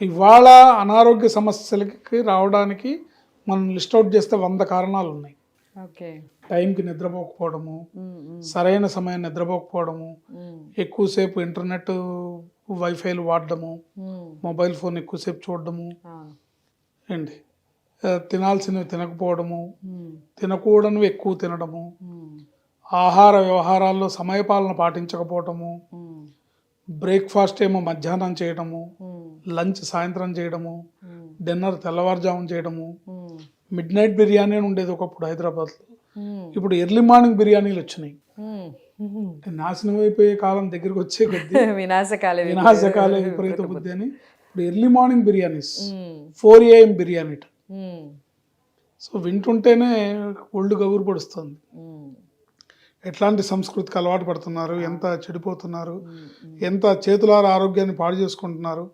ఇవాళ అనారోగ్య సమస్యలకి రావడానికి మనం లిస్ట్ అవుట్ చేస్తే వంద కారణాలు ఉన్నాయి. టైంకి నిద్రపోకపోవడము సరైన సమయం నిద్రపోకపోవడము ఎక్కువసేపు ఇంటర్నెట్ వైఫైలు వాడడము మొబైల్ ఫోన్ ఎక్కువసేపు చూడడము ఏంటి? తినాల్సినవి తినకపోవడము తినకూడనివి ఎక్కువ తినడము ఆహార వ్యవహారాల్లో సమయపాలన పాటించకపోవటము బ్రేక్ఫాస్ట్ ఏమో మధ్యాహ్నం చేయడము లంచ్ సాయంత్రం చేయడము డిన్నర్ తెల్లవారుజామున చేయడము. మిడ్ నైట్ బిర్యానీ అని ఉండేది ఒకప్పుడు హైదరాబాద్లో. ఇప్పుడు ఎర్లీ మార్నింగ్ బిర్యానీలు వచ్చినాయి. నాశనం అయిపోయే కాలం దగ్గరికి వచ్చే కొద్దీ వినాశకాల వినాశకాల విపరీత బుద్ధి అని ఇప్పుడు early morning biryanis. Four AM biryani so వింటుంటేనే ఒళ్ళు గగురు పడుస్తుంది. ఎట్లాంటి సంస్కృతికి అలవాటు పడుతున్నారు ఎంత చెడిపోతున్నారు ఎంత చేతులార ఆరోగ్యాన్ని పాడు చేసుకుంటున్నారు